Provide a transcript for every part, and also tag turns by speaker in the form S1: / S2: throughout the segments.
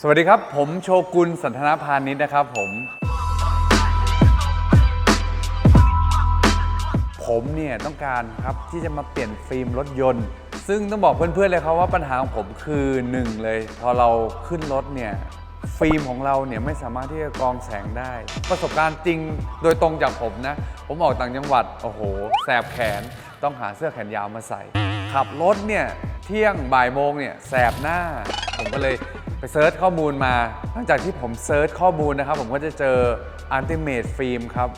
S1: สวัสดีครับ ผมโชกุลสันทนาพานิชนะครับผม ผมเนี่ยต้องการครับที่จะมาเปลี่ยนฟิล์มรถยนต์ ซึ่งต้องบอกเพื่อนๆเลยครับว่าปัญหาของผมคือหนึ่งเลย พอเราขึ้นรถเนี่ยฟิล์มของเราเนี่ยไม่สามารถที่จะกรองแสงได้ ประสบการณ์จริงโดยตรงจากผมนะ ผมออกต่างจังหวัด โอ้โห แสบแขนต้องหาเสื้อแขนยาวมาใส่ ขับรถเนี่ยเที่ยงบ่ายโมงเนี่ยแสบหน้า ผมก็เลย เซิร์ชข้อมูลมา หลังจากที่ผมเซิร์ชข้อมูลนะครับ ผมก็จะเจอ Ultimate Film ครับ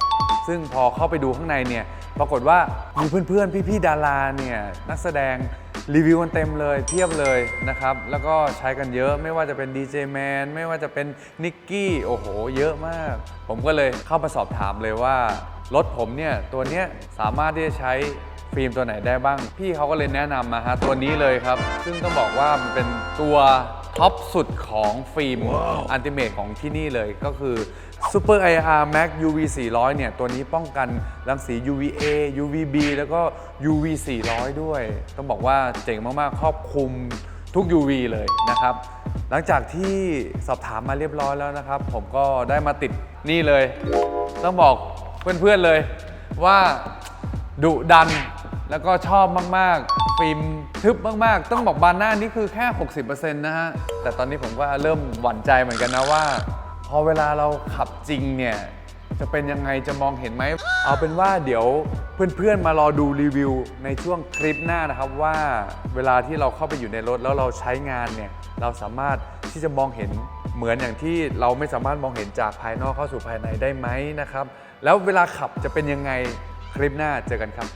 S1: ซึ่งพอเข้าไปดูข้างในเนี่ย ปรากฏว่ามีเพื่อนๆ พี่ๆ ดาราเนี่ย นักแสดงรีวิวกันเต็มเลยเพียบเลยนะครับ แล้วก็ใช้กันเยอะไม่ว่าจะเป็นดีเจแมนไม่ว่าจะเป็นนิกกี้โอ้โห เยอะมาก ผมก็เลยเข้ามาสอบถามเลยว่ารถผมเนี่ย ตัวเนี้ยสามารถที่จะใช้ฟิล์มตัวไหนได้บ้าง พี่เขาก็เลยแนะนำมาฮะตัวนี้เลยครับ ซึ่งต้องบอกว่ามันเป็นตัว ท็อปสุดของฟิล์มอันติเมทของที่นี่เลยก็คือ Super IR Max UV 400 เนี่ย ตัวนี้ป้องกันรังสี UVA UVB แล้วก็ UV 400 ด้วย ต้องบอกว่าเจ๋งมาก ๆ ครอบคลุมทุก UV เลยนะครับ หลังจากที่สอบถามมาเรียบร้อยแล้วนะครับ ผมก็ได้มาติดนี่เลย ต้องบอกเพื่อน ๆ เลยว่าดุดัน แล้วก็ชอบมากๆ ฟิล์มทึบมากๆ ต้องบอกบานหน้านี่คือแค่ 60%นะฮะ แต่ตอนนี้ผมก็เริ่มหวั่นใจเหมือนกันนะว่า พอเวลาเราขับจริงเนี่ย จะเป็นยังไงจะมองเห็นไหม เอาเป็นว่าเดี๋ยวเพื่อนๆมารอดูรีวิวในช่วงคลิปหน้านะครับว่าเวลาที่เราเข้าไปอยู่ในรถแล้วเราใช้งานเนี่ยเราสามารถที่จะมองเห็นเหมือนอย่างที่เราไม่สามารถมองเห็นจากภายนอกเข้าสู่ภายในได้ไหมนะครับ แล้วเวลาขับจะเป็นยังไงคลิปหน้าเจอกันครับ